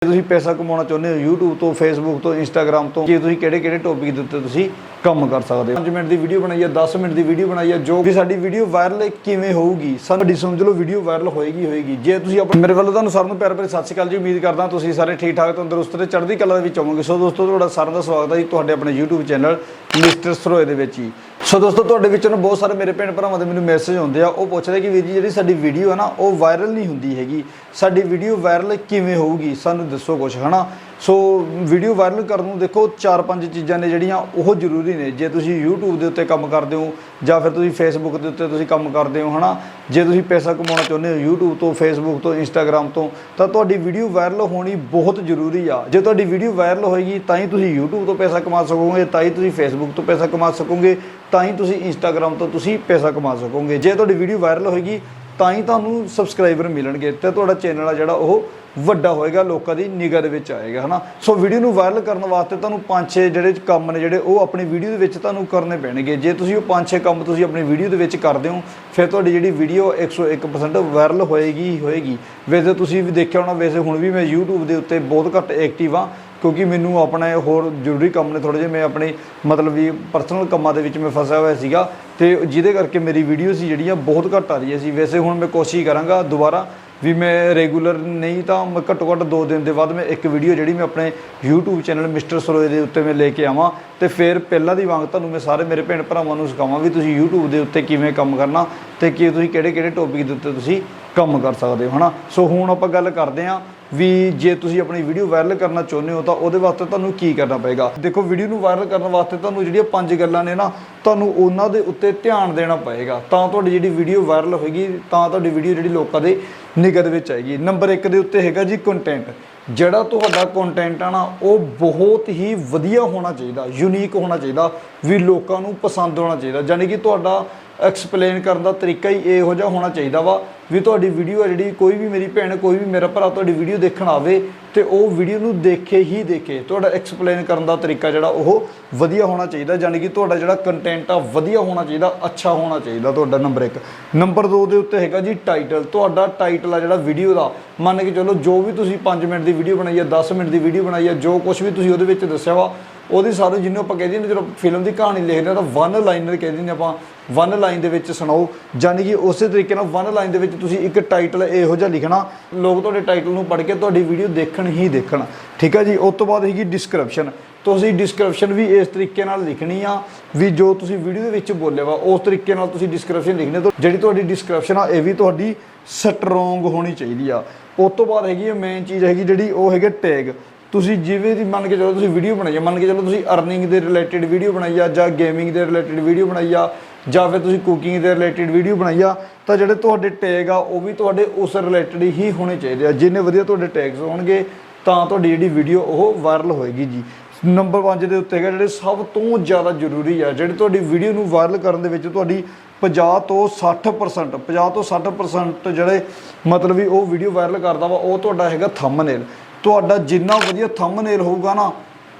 ਜੇ ਤੁਸੀਂ ਪੈਸਾ ਕਮਾਉਣਾ ਚਾਹੁੰਦੇ ਹੋ YouTube ਤੋਂ, Facebook ਤੋਂ, Instagram ਤੋਂ, ਜੇ ਤੁਸੀਂ ਕਿਹੜੇ-ਕਿਹੜੇ ਟੌਪਿਕ ਦੇ ਉੱਤੇ ਤੁਸੀਂ ਕੰਮ ਕਰ ਸਕਦੇ ਹੋ। 5 ਮਿੰਟ ਦੀ ਵੀਡੀਓ ਬਣਾਈ ਹੈ 10 ਮਿੰਟ ਦੀ ਵੀਡੀਓ ਬਣਾਈ ਹੈ ਜੋ ਕਿ ਸਾਡੀ ਵੀਡੀਓ ਵਾਇਰਲ ਕਿਵੇਂ ਹੋਊਗੀ, ਸਾਡੀ ਸਮਝ ਲਓ ਵੀਡੀਓ ਵਾਇਰਲ ਹੋਏਗੀ ਹੋਏਗੀ। ਜੇ ਤੁਸੀਂ ਆਪਣੇ ਮੇਰੇ ਵੱਲੋਂ ਤੁਹਾਨੂੰ ਸਾਰਿਆਂ ਨੂੰ ਪਿਆਰ ਭਰੀ ਸਤਿ ਸ਼੍ਰੀ ਅਕਾਲ ਜੀ, ਉਮੀਦ ਕਰਦਾ ਤੁਸੀਂ ਸਾਰੇ ਠੀਕ ਠਾਕ, ਤੰਦਰੁਸਤ ਤੇ ਚੜ੍ਹਦੀ ਕਲਾ ਦੇ ਵਿੱਚ ਹੋਵੋਗੇ। ਸੋ ਦੋਸਤੋ, ਤੁਹਾਡਾ ਸਾਰਿਆਂ ਦਾ ਸਵਾਗਤ ਹੈ ਜੀ ਤੁਹਾਡੇ ਆਪਣੇ YouTube ਚੈਨਲ ਮਿਸਟਰ ਸਰੋਏ ਦੇ ਵਿੱਚ ਹੀ ਸੋ ਦੋਸਤੋ, ਤੁਹਾਡੇ ਵਿੱਚੋਂ ਬਹੁਤ ਸਾਰੇ ਮੇਰੇ ਭੈਣ ਭਰਾਵਾਂ ਦੇ ਮੈਨੂੰ ਮੈਸੇਜ ਆਉਂਦੇ ਆ, ਉਹ ਪੁੱਛਦੇ ਕਿ ਵੀਰ ਜੀ, ਜਿਹੜੀ ਸਾਡੀ ਵੀਡੀਓ ਹੈ ਨਾ, ਉਹ ਵਾਇਰਲ ਨਹੀਂ ਹੁੰਦੀ ਹੈਗੀ। ਸਾਡੀ ਵੀਡੀਓ ਵਾਇਰਲ ਕਿਵੇਂ ਹੋਊਗੀ, ਸਾਨੂੰ ਦੱਸੋ ਕੁਝ ਹਨਾ? ਸੋ ਵੀਡੀਓ ਵਾਇਰਲ ਕਰਨ ਨੂੰ ਦੇਖੋ, ਚਾਰ ਪੰਜ ਚੀਜ਼ਾਂ ਨੇ ਜਿਹੜੀਆਂ ਉਹ ਜ਼ਰੂਰੀ ਨੇ। ਜੇ ਤੁਸੀਂ YouTube ਦੇ ਉੱਤੇ ਕੰਮ ਕਰਦੇ ਹੋ ਜਾਂ ਫਿਰ ਤੁਸੀਂ Facebook ਦੇ ਉੱਤੇ ਤੁਸੀਂ ਕੰਮ ਕਰਦੇ ਹੋ, ਹਨਾ? ਜੇ ਤੁਸੀਂ ਪੈਸਾ ਕਮਾਉਣਾ ਚਾਹੁੰਦੇ ਹੋ YouTube ਤੋਂ, Facebook ਤੋਂ, Instagram ਤੋਂ, ਤਾਂ ਤੁਹਾਡੀ ਵੀਡੀਓ ਵਾਇਰਲ ਹੋਣੀ ਬਹੁਤ ਜ਼ਰੂਰੀ ਆ। ਜੇ ਤੁਹਾਡੀ ਵੀਡੀਓ ਵਾਇਰਲ ਹੋਏਗੀ, ਤਾਂ ਹੀ ਤੁਸੀਂ YouTube ਤੋਂ ਪੈਸਾ ਕਮਾ ਸਕੋਗੇ, ਤਾਂ ਹੀ ਤੁਸੀਂ Facebook ਤੋਂ ਪੈਸਾ ਕਮਾ ਸਕੋਗੇ, ਤਾਂ ਹੀ ਤੁਸੀਂ Instagram ਤੋਂ ਤੁਸੀਂ ਪੈਸਾ ਕਮਾ ਸਕੋਗੇ। ਜੇ ਤੁਹਾਡੀ ਵੀਡੀਓ ਵਾਇਰਲ ਹੋਏਗੀ ਤਾਂ ਹੀ ਤੁਹਾਨੂੰ ਸਬਸਕ੍ਰਾਈਬਰ ਮਿਲਣਗੇ ਤੇ ਤੁਹਾਡਾ ਚੈਨਲ ਆ ਜਿਹੜਾ ਉਹ ਵੱਡਾ ਹੋਏਗਾ, ਲੋਕਾਂ ਦੀ ਨਿਗਾਹ ਦੇ ਵਿੱਚ ਆਏਗਾ, ਹਨਾ? ਸੋ ਵੀਡੀਓ ਨੂੰ ਵਾਇਰਲ ਕਰਨ ਵਾਸਤੇ ਤੁਹਾਨੂੰ ਪੰਜ ਛੇ ਜਿਹੜੇ ਕੰਮ ਨੇ ਜਿਹੜੇ ਉਹ ਆਪਣੀ ਵੀਡੀਓ ਦੇ ਵਿੱਚ ਤੁਹਾਨੂੰ ਕਰਨੇ ਪੈਣਗੇ। ਜੇ ਤੁਸੀਂ ਉਹ ਪੰਜ ਛੇ ਕੰਮ ਤੁਸੀਂ ਆਪਣੀ ਵੀਡੀਓ ਦੇ ਵਿੱਚ ਕਰਦੇ ਹੋ, ਫਿਰ ਤੁਹਾਡੀ ਜਿਹੜੀ ਵੀਡੀਓ 101% ਵਾਇਰਲ ਹੋਏਗੀ ਹੋਏਗੀ। ਵੈਸੇ ਤੁਸੀਂ ਵੀ ਦੇਖਿਆ ਹੋਣਾ, ਵੈਸੇ ਹੁਣ ਵੀ ਮੈਂ YouTube ਦੇ ਉੱਤੇ ਬਹੁਤ ਘੱਟ ਐਕਟਿਵ ਆ ਕਿਉਂਕਿ ਮੈਨੂੰ ਆਪਣੇ ਹੋਰ ਜ਼ਰੂਰੀ ਕੰਮ ਨੇ ਥੋੜੇ ਜਿਹੇ, ਮੈਂ ਆਪਣੇ ਮਤਲਬ ਵੀ ਪਰਸਨਲ ਕੰਮਾਂ ਦੇ ਵਿੱਚ ਮੈਂ ਫਸਿਆ ਹੋਇਆ ਸੀਗਾ। ਤੇ ਜਿਹਦੇ ਕਰਕੇ ਮੇਰੀ ਵੀਡੀਓਜ਼ ਜਿਹੜੀਆਂ ਬਹੁਤ ਘੱਟ ਆ ਰਹੀਆਂ ਸੀ। ਵੈਸੇ ਹੁਣ ਮੈਂ ਕੋਸ਼ਿਸ਼ ਕਰਾਂਗਾ ਦੁਬਾਰਾ ਵੀ ਮੈਂ ਰੈਗੂਲਰ ਨਹੀਂ ਤਾਂ ਮੈਂ ਘੱਟੋ ਘੱਟ 2 ਦਿਨ ਦੇ ਬਾਅਦ ਮੈਂ ਇੱਕ ਵੀਡੀਓ ਜਿਹੜੀ ਮੈਂ ਆਪਣੇ YouTube ਚੈਨਲ ਮਿਸਟਰ ਸਰੋਏ ਦੇ ਉੱਤੇ ਮੈਂ ਲੈ ਕੇ ਆਵਾਂ ਤੇ ਫਿਰ ਪਹਿਲਾਂ ਦੀ ਵਾਂਗ ਤੁਹਾਨੂੰ ਮੈਂ ਸਾਰੇ ਮੇਰੇ ਭੈਣ ਭਰਾਵਾਂ ਨੂੰ ਸਿਖਾਵਾਂ ਵੀ ਤੁਸੀਂ YouTube ਦੇ ਉੱਤੇ ਕਿਵੇਂ ਕੰਮ ਕਰਨਾ ਤੇ ਕੀ ਤੁਸੀਂ ਕਿਹੜੇ ਕਿਹੜੇ ਟੌਪਿਕ ਦੇ ਉੱਤੇ ਤੁਸੀਂ ਕੰਮ ਕਰ ਸਕਦੇ ਹੋ, ਹਨਾ? ਸੋ ਹੁਣ ਆਪਾਂ ਗੱਲ ਕਰਦੇ ਹਾਂ ਵੀ ਜੇ ਤੁਸੀਂ ਆਪਣੀ ਵੀਡੀਓ ਵਾਇਰਲ ਕਰਨਾ ਚਾਹੁੰਦੇ ਹੋ ਤਾਂ ਉਹਦੇ ਵਾਸਤੇ ਤੁਹਾਨੂੰ ਕੀ ਕਰਨਾ ਪਏਗਾ? ਦੇਖੋ ਵੀਡੀਓ ਨੂੰ ਵਾਇਰਲ ਕਰਨ ਵਾਸਤੇ ਤੁਹਾਨੂੰ ਜਿਹੜੀਆਂ ਪੰਜ ਗੱਲਾਂ ਨੇ ਨਾ, ਤੁਹਾਨੂੰ ਉਹਨਾਂ ਦੇ ਉੱਤੇ ਧਿਆਨ ਦੇਣਾ ਪਏਗਾ। ਤਾਂ ਤੁਹਾਡੀ ਜਿਹੜੀ ਵੀਡੀਓ ਵਾਇਰਲ ਹੋਏਗੀ, ਤਾਂ ਤੁਹਾਡੀ ਵੀਡੀਓ ਜਿਹੜੀ ਲੋਕਾਂ ਦੇ ਨਿਗਾਹ ਵਿੱਚ ਆਏਗੀ। ਨੰਬਰ 1 ਦੇ ਉੱਤੇ ਹੈਗਾ ਜੀ ਕੰਟੈਂਟ ਜਿਹੜਾ ਤੁਹਾਡਾ ਕੰਟੈਂਟ ਆ ਨਾ, ਉਹ ਬਹੁਤ ਹੀ ਵਧੀਆ ਹੋਣਾ ਚਾਹੀਦਾ ਯੂਨੀਕ ਹੋਣਾ ਚਾਹੀਦਾ, ਵੀ ਲੋਕਾਂ ਨੂੰ ਪਸੰਦ ਹੋਣਾ ਚਾਹੀਦਾ। ਯਾਨੀ ਕਿ ਤੁਹਾਡਾ ਐਕਸਪਲੇਨ ਕਰਨ ਦਾ ਤਰੀਕਾ ਹੀ ਇਹੋ ਜਿਹਾ ਹੋਣਾ ਚਾਹੀਦਾ ਵਾ। ਵੀ ਤੁਹਾਡੀ ਵੀਡੀਓ ਆ ਜਿਹੜੀ, ਕੋਈ ਵੀ ਮੇਰੀ ਭੈਣ, ਕੋਈ ਵੀ ਮੇਰਾ ਭਰਾ ਤੁਹਾਡੀ ਵੀਡੀਓ ਦੇਖਣ ਆਵੇ ਤੇ ਉਹ ਵੀਡੀਓ ਨੂੰ ਦੇਖੇ ਹੀ ਦੇਖੇ। ਤੁਹਾਡਾ ਐਕਸਪਲੇਨ ਕਰਨ ਦਾ ਤਰੀਕਾ ਜਿਹੜਾ ਉਹ ਵਧੀਆ ਹੋਣਾ ਚਾਹੀਦਾ ਯਾਨੀ ਕਿ ਤੁਹਾਡਾ ਜਿਹੜਾ ਕੰਟੈਂਟ ਆ ਵਧੀਆ ਹੋਣਾ ਚਾਹੀਦਾ, ਅੱਛਾ ਹੋਣਾ ਚਾਹੀਦਾ ਤੁਹਾਡਾ ਨੰਬਰ 1 ਨੰਬਰ 2 ਦੇ ਉੱਤੇ ਹੈਗਾ ਜੀ ਟਾਈਟਲ ਤੁਹਾਡਾ ਟਾਈਟਲ ਆ ਜਿਹੜਾ ਵੀਡੀਓ ਦਾ। ਮੰਨ ਕੇ ਚਲੋ, ਜੋ ਵੀ ਤੁਸੀਂ 5 ਮਿੰਟ ਦੀ ਵੀਡੀਓ ਬਣਾਈ ਆ 10 ਮਿੰਟ ਦੀ ਵੀਡੀਓ ਬਣਾਈ ਆ, ਜੋ ਕੁਝ ਵੀ ਤੁਸੀਂ ਉਹਦੇ ਵਿੱਚ ਦੱਸਿਆ ਵਾ, ਉਹਦੀ ਸਾਰੇ ਜਿਹਨੂੰ ਆਪਾਂ ਕਹਿੰਦੇ ਨੇ, ਜਦੋਂ ਫਿਲਮ ਦੀ ਕਹਾਣੀ ਲਿਖਦੇ ਆ ਤਾਂ ਵਨ ਲਾਈਨਰ ਕਹਿੰਦੇ ਨੇ ਆਪਾਂ। ਵਨ ਲਾਈਨ ਦੇ ਵਿੱਚ ਸੁਣਾਓ ਯਾਨੀ ਕਿ ਉਸੇ ਤਰੀਕੇ ਨਾਲ ਵਨ ਲਾਈਨ ਦੇ ਵਿੱਚ ਤੁਸੀਂ ਇੱਕ ਟਾਈਟਲ ਇਹੋ ਜਿਹਾ ਲਿਖਣਾ, ਲੋਕ ਤੁਹਾਡੇ ਟਾਈਟਲ ਨੂੰ ਪੜ੍ਹ ਕੇ ਤੁਹਾਡੀ ਵੀਡੀਓ ਦੇਖਣ ਹੀ ਦੇਖਣ। ਠੀਕ ਹੈ ਜੀ? ਉਸ ਤੋਂ ਬਾਅਦ ਹੈਗੀ ਡਿਸਕ੍ਰਿਪਸ਼ਨ ਤੁਸੀਂ ਡਿਸਕ੍ਰਿਪਸ਼ਨ ਵੀ ਇਸ ਤਰੀਕੇ ਨਾਲ ਲਿਖਣੀ ਆ ਵੀ ਜੋ ਤੁਸੀਂ ਵੀਡੀਓ ਦੇ ਵਿੱਚ ਬੋਲਿਆ ਵਾ, ਉਸ ਤਰੀਕੇ ਨਾਲ ਤੁਸੀਂ ਡਿਸਕ੍ਰਿਪਸ਼ਨ ਲਿਖਣੀ ਤਾਂ ਜਿਹੜੀ ਤੁਹਾਡੀ ਡਿਸਕ੍ਰਿਪਸ਼ਨ ਆ, ਇਹ ਵੀ ਤੁਹਾਡੀ ਸਟਰੋਂਗ ਹੋਣੀ ਚਾਹੀਦੀ ਆ। ਉਸ ਤੋਂ ਬਾਅਦ ਹੈਗੀ ਮੇਨ ਚੀਜ਼ ਹੈਗੀ ਜਿਹੜੀ, ਉਹ ਹੈਗੇ ਟੈਗ ਤੁਸੀਂ ਜਿਵੇਂ ਦੀ ਮੰਨ ਕੇ ਚਲੋ ਤੁਸੀਂ ਵੀਡੀਓ ਬਣਾਈ ਆ, ਮੰਨ ਕੇ ਚਲੋ ਤੁਸੀਂ ਅਰਨਿੰਗ ਦੇ ਰਿਲੇਟਡ ਵੀਡੀਓ ਬਣਾਈ ਆ ਜਾਂ ਗੇਮਿੰਗ ਦੇ ਰਿਲੇਟਡ ਵੀਡੀਓ ਬਣਾਈ ਆ ਜਾਂ ਫਿਰ ਤੁਸੀਂ ਕੁਕਿੰਗ ਦੇ ਰਿਲੇਟਡ ਵੀਡੀਓ ਬਣਾਈ ਆ, ਤਾਂ ਜਿਹੜੇ ਤੁਹਾਡੇ ਟੈਗ ਆ, ਉਹ ਵੀ ਤੁਹਾਡੇ ਉਸ ਰਿਲੇਟਡ ਹੀ ਹੋਣੇ ਚਾਹੀਦੇ ਆ। ਜਿੰਨੇ ਵਧੀਆ ਤੁਹਾਡੇ ਟੈਗਸ ਹੋਣਗੇ, ਤਾਂ ਤੁਹਾਡੀ ਜਿਹੜੀ ਵੀਡੀਓ ਉਹ ਵਾਇਰਲ ਹੋਏਗੀ ਜੀ। ਨੰਬਰ 5 ਦੇ ਉੱਤੇ ਹੈਗਾ, ਜਿਹੜੇ ਸਭ ਤੋਂ ਜ਼ਿਆਦਾ ਜ਼ਰੂਰੀ ਆ, ਜਿਹੜੀ ਤੁਹਾਡੀ ਵੀਡੀਓ ਨੂੰ ਵਾਇਰਲ ਕਰਨ ਦੇ ਵਿੱਚ ਤੁਹਾਡੀ 50 ਤੋਂ 60% 50 ਤੋਂ 60% ਜਿਹੜੇ ਮਤਲਬ ਵੀ ਉਹ ਵੀਡੀਓ ਵਾਇਰਲ ਕਰਦਾ ਵਾ, ਉਹ ਤੁਹਾਡਾ ਹੈਗਾ ਥੰਬਨੇਲ ਤੁਹਾਡਾ ਜਿੰਨਾ ਵਧੀਆ ਥੰਬਨੇਲ ਹੋਊਗਾ ਨਾ,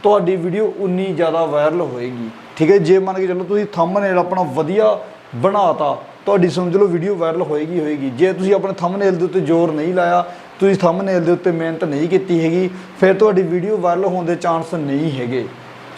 ਤੁਹਾਡੀ ਵੀਡੀਓ ਉਨੀ ਜ਼ਿਆਦਾ ਵਾਇਰਲ ਹੋਏਗੀ। ਠੀਕ ਹੈ, ਜੇ ਮੰਨ ਕੇ ਚੱਲੋ ਤੁਸੀਂ ਥੰਬਨੇਲ ਆਪਣਾ ਵਧੀਆ ਬਣਾਤਾ, ਤੁਹਾਡੀ ਸਮਝ ਲਓ ਵੀਡੀਓ ਵਾਇਰਲ ਹੋਏਗੀ ਹੋਏਗੀ। ਜੇ ਤੁਸੀਂ ਆਪਣੇ ਥੰਬਨੇਲ ਦੇ ਉੱਤੇ ਜ਼ੋਰ ਨਹੀਂ ਲਾਇਆ, ਤੁਸੀਂ ਥੰਬਨੇਲ ਦੇ ਉੱਤੇ ਮਿਹਨਤ ਨਹੀਂ ਕੀਤੀ ਹੈਗੀ, ਫਿਰ ਤੁਹਾਡੀ ਵੀਡੀਓ ਵਾਇਰਲ ਹੋਣ ਦੇ ਚਾਂਸ ਨਹੀਂ ਹੈਗੇ।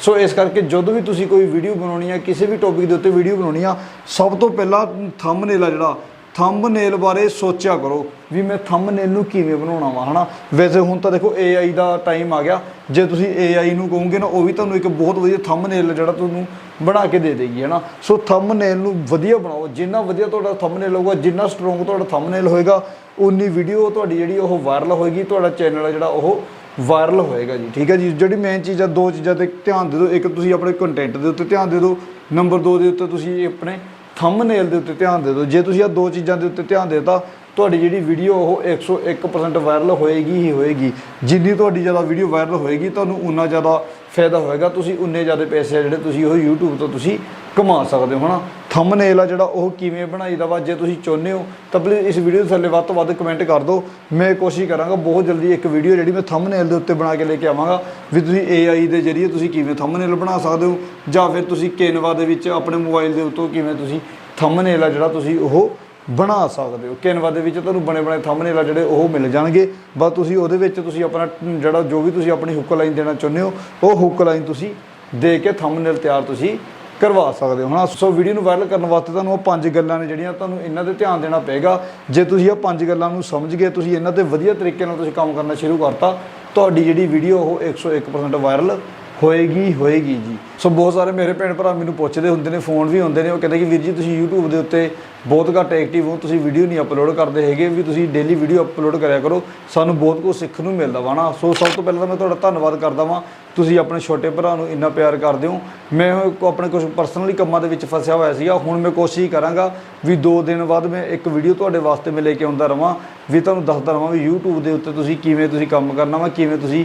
ਸੋ ਇਸ ਕਰਕੇ ਜਦੋਂ ਵੀ ਤੁਸੀਂ ਕੋਈ ਵੀਡੀਓ ਬਣਾਉਣੀ ਆ ਕਿਸੇ ਵੀ ਟੌਪਿਕ ਦੇ ਉੱਤੇ ਵੀਡੀਓ ਬਣਾਉਣੀ ਆ, ਸਭ ਤੋਂ ਪਹਿਲਾਂ ਥੰਬਨੇਲ ਆ ਜਿਹੜਾ ਥੰਬਨੇਲ ਬਾਰੇ ਸੋਚਿਆ ਕਰੋ ਵੀ ਮੈਂ ਥੰਬਨੇਲ ਨੂੰ ਕਿਵੇਂ ਬਣਾਉਣਾ ਵਾ, ਹਨਾ? ਵੈਸੇ ਹੁਣ ਤਾਂ ਦੇਖੋ AI ਦਾ ਟਾਈਮ ਆ ਗਿਆ। ਜੇ ਤੁਸੀਂ AI ਨੂੰ ਕਹੋਗੇ ਨਾ, ਉਹ ਵੀ ਤੁਹਾਨੂੰ ਇੱਕ ਬਹੁਤ ਵਧੀਆ ਥੰਬਨੇਲ ਜਿਹੜਾ ਤੁਹਾਨੂੰ ਬਣਾ ਕੇ ਦੇ ਦੇਗੀ, ਹਨਾ? ਸੋ ਥੰਬਨੇਲ ਨੂੰ ਵਧੀਆ ਬਣਾਓ। ਜਿੰਨਾ ਵਧੀਆ ਤੁਹਾਡਾ ਥੰਬਨੇਲ ਹੋਊਗਾ, ਜਿੰਨਾ ਸਟਰੋਂਗ ਤੁਹਾਡਾ ਥੰਬਨੇਲ ਹੋਏਗਾ ਉਨੀ ਵੀਡੀਓ ਤੁਹਾਡੀ ਜਿਹੜੀ ਉਹ ਵਾਇਰਲ ਹੋਏਗੀ, ਤੁਹਾਡਾ ਚੈਨਲ ਜਿਹੜਾ ਉਹ ਵਾਇਰਲ ਹੋਏਗਾ ਜੀ, ਠੀਕ ਹੈ ਜੀ? ਜਿਹੜੀ ਮੇਨ ਚੀਜ਼ ਆ, ਦੋ ਚੀਜ਼ਾਂ ਤੇ ਧਿਆਨ ਦੇ ਦਿਓ। ਇੱਕ ਤੁਸੀਂ ਆਪਣੇ ਕੰਟੈਂਟ ਦੇ ਉੱਤੇ ਧਿਆਨ ਦੇ ਦਿਓ। ਨੰਬਰ 2 ਦੇ ਉੱਤੇ ਤੁਸੀਂ ਆਪਣੇ ਥੰਬਨੇਲ ਦੇ ਉੱਤੇ ਧਿਆਨ ਦੇ ਦਿਓ। ਜੇ ਤੁਸੀਂ ਆ ਦੋ ਚੀਜ਼ਾਂ ਦੇ ਉੱਤੇ ਧਿਆਨ ਦੇਤਾ ਤੁਹਾਡੀ ਜਿਹੜੀ ਵੀਡੀਓ ਉਹ 101% ਵਾਇਰਲ ਹੋਏਗੀ ਹੀ ਹੋਏਗੀ। ਜਿੰਨੀ ਤੁਹਾਡੀ ਜ਼ਿਆਦਾ ਵੀਡੀਓ ਵਾਇਰਲ ਹੋਏਗੀ, ਤੁਹਾਨੂੰ ਉਨਾ ਜ਼ਿਆਦਾ ਫਾਇਦਾ ਹੋਏਗਾ। ਤੁਸੀਂ ਉਨੇ ਜ਼ਿਆਦਾ ਪੈਸੇ ਆ ਜਿਹੜੇ ਤੁਸੀਂ ਉਹ YouTube ਤੋਂ ਤੁਸੀਂ ਕਮਾ ਸਕਦੇ ਹੋ, ਹਨਾ? ਥੰਬਨੇਲ ਆ ਜਿਹੜਾ, ਉਹ ਕਿਵੇਂ ਬਣਾਈਦਾ ਵਾ, ਜੇ ਤੁਸੀਂ ਚਾਹੁੰਦੇ ਹੋ, ਤਾਂ ਪਲੀਜ਼ ਇਸ ਵੀਡੀਓ ਦੇ ਥੱਲੇ ਵੱਧ ਤੋਂ ਵੱਧ ਕਮੈਂਟ ਕਰ ਦਿਓ। ਮੈਂ ਕੋਸ਼ਿਸ਼ ਕਰਾਂਗਾ ਬਹੁਤ ਜਲਦੀ ਇੱਕ ਵੀਡੀਓ ਜਿਹੜੀ ਮੈਂ ਥੰਬਨੇਲ ਦੇ ਉੱਤੇ ਬਣਾ ਕੇ ਲੈ ਕੇ ਆਵਾਂਗਾ, ਵੀ ਤੁਸੀਂ AI ਦੇ ਜ਼ਰੀਏ ਤੁਸੀਂ ਕਿਵੇਂ ਥੰਬਨੇਲ ਬਣਾ ਸਕਦੇ ਹੋ, ਜਾਂ ਫਿਰ ਤੁਸੀਂ ਕੈਨਵਾ ਦੇ ਵਿੱਚ ਆਪਣੇ ਮੋਬਾਈਲ ਦੇ ਉੱਤੋਂ ਕਿਵੇਂ ਤੁਸੀਂ ਥੰਬਨੇਲ ਆ ਜਿਹੜਾ ਤੁਸੀਂ ਉਹ ਬਣਾ ਸਕਦੇ ਹੋ। ਕੈਨਵਾ ਦੇ ਵਿੱਚ ਤੁਹਾਨੂੰ ਬਣੇ ਬਣੇ ਥੰਬਨੇਲ ਆ ਜਿਹੜੇ ਉਹ ਮਿਲ ਜਾਣਗੇ। ਬਸ ਤੁਸੀਂ ਉਹਦੇ ਵਿੱਚ ਤੁਸੀਂ ਆਪਣਾ ਜਿਹੜਾ ਜੋ ਵੀ ਤੁਸੀਂ ਆਪਣੀ ਹੁੱਕ ਲਾਈਨ ਦੇਣਾ ਚਾਹੁੰਦੇ ਹੋ, ਉਹ ਹੁੱਕ ਲਾਈਨ ਤੁਸੀਂ ਦੇ ਕੇ ਥੰਬਨੇਲ ਤਿਆਰ ਤੁਸੀਂ ਕਰਵਾ ਸਕਦੇ ਹੋ। ਹਾਂ ਸੋ ਵੀਡੀਓ ਨੂੰ ਵਾਇਰਲ ਕਰਨ ਵਾਸਤੇ ਤੁਹਾਨੂੰ ਉਹ ਪੰਜ ਗੱਲਾਂ ਨੇ ਜਿਹੜੀਆਂ ਤੁਹਾਨੂੰ ਇਹਨਾਂ ਤੇ ਧਿਆਨ ਦੇਣਾ ਪਏਗਾ। ਜੇ ਤੁਸੀਂ ਇਹ ਪੰਜ ਗੱਲਾਂ ਨੂੰ ਸਮਝ ਗਏ, ਤੁਸੀਂ ਇਹਨਾਂ ਤੇ ਵਧੀਆ ਤਰੀਕੇ ਨਾਲ ਤੁਸੀਂ ਕੰਮ ਕਰਨਾ ਸ਼ੁਰੂ ਕਰਤਾ, ਤੁਹਾਡੀ ਜਿਹੜੀ ਵੀਡੀਓ ਉਹ 101% ਵਾਇਰਲ ਹੋਏਗੀ ਹੋਏਗੀ ਜੀ। ਸੋ ਬਹੁਤ ਸਾਰੇ ਮੇਰੇ ਭੈਣ ਭਰਾ ਮੈਨੂੰ ਪੁੱਛਦੇ ਹੁੰਦੇ ਨੇ, ਫੋਨ ਵੀ ਹੁੰਦੇ ਨੇ, ਉਹ ਕਹਿੰਦੇ ਕਿ ਵੀਰ ਜੀ ਤੁਸੀਂ YouTube ਦੇ ਉੱਤੇ ਬਹੁਤ ਘੱਟ ਐਕਟਿਵ ਹੋ, ਤੁਸੀਂ ਵੀਡੀਓ ਨਹੀਂ ਅਪਲੋਡ ਕਰਦੇ ਹੈਗੇ, ਵੀ ਤੁਸੀਂ ਡੇਲੀ ਵੀਡੀਓ ਅਪਲੋਡ ਕਰਿਆ ਕਰੋ, ਸਾਨੂੰ ਬਹੁਤ ਕੁਝ ਸਿੱਖਣ ਨੂੰ ਮਿਲਦਾ ਵਾ ਨਾ। ਸੋ ਸਭ ਤੋਂ ਪਹਿਲਾਂ ਤਾਂ ਮੈਂ ਤੁਹਾਡਾ ਧੰਨਵਾਦ ਕਰਦਾ ਵਾਂ, ਤੁਸੀਂ ਆਪਣੇ ਛੋਟੇ ਭਰਾ ਨੂੰ ਇੰਨਾ ਪਿਆਰ ਕਰਦੇ ਹੋ। ਮੈਂ ਆਪਣੇ ਕੁਝ ਪਰਸਨਲੀ ਕੰਮਾਂ ਦੇ ਵਿੱਚ ਫਸਿਆ ਹੋਇਆ ਸੀਗਾ, ਹੁਣ ਮੈਂ ਕੋਸ਼ਿਸ਼ ਕਰਾਂਗਾ ਵੀ 2 ਦਿਨ ਬਾਅਦ ਮੈਂ ਇੱਕ ਵੀਡੀਓ ਤੁਹਾਡੇ ਵਾਸਤੇ ਮੈਂ ਲੈ ਕੇ ਆਉਂਦਾ ਰਵਾਂ, ਵੀ ਤੁਹਾਨੂੰ ਦੱਸਦਾ ਰਵਾਂ ਵੀ YouTube ਦੇ ਉੱਤੇ ਤੁਸੀਂ ਕਿਵੇਂ ਤੁਸੀਂ ਕੰਮ ਕਰਨਾ ਵਾ, ਕਿਵੇਂ ਤੁਸੀਂ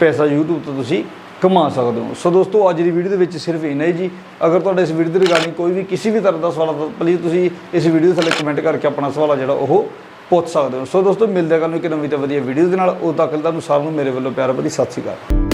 ਪੈਸਾ YouTube ਤੋਂ ਤੁਸੀਂ ਕਮਾ ਸਕਦੇ ਹੋ। ਸੋ ਦੋਸਤੋ, ਅੱਜ ਦੀ ਵੀਡੀਓ ਦੇ ਵਿੱਚ ਸਿਰਫ ਇੰਨਾ ਹੀ ਜੀ। ਅਗਰ ਤੁਹਾਡੇ ਇਸ ਵੀਡੀਓ ਦੇ ਰਿਗਾਰਡਿੰਗ ਕੋਈ ਵੀ ਕਿਸੇ ਵੀ ਤਰ੍ਹਾਂ ਦਾ ਸਵਾਲ ਹੈ ਪਲੀਜ਼ ਤੁਸੀਂ ਇਸ ਵੀਡੀਓ ਦੇ ਥੱਲੇ ਕਮੈਂਟ ਕਰਕੇ ਆਪਣਾ ਸਵਾਲ ਆ ਜਿਹੜਾ ਉਹ ਪੁੱਛ ਸਕਦੇ ਹੋ। ਸੋ ਦੋਸਤੋ, ਮਿਲਦੇ ਹਾਂ ਕੱਲ੍ਹ ਨੂੰ ਇੱਕ ਨਵੀਂ ਤੇ ਵਧੀਆ ਵੀਡੀਓ ਦੇ ਨਾਲ। ਉਦੋਂ ਤੱਕ ਤੁਹਾਨੂੰ ਸਾਰਿਆਂ ਨੂੰ ਮੇਰੇ ਵੱਲੋਂ ਪਿਆਰ ਭਰੀ ਸਤਿ ਸ਼੍ਰੀ ਅਕਾਲ।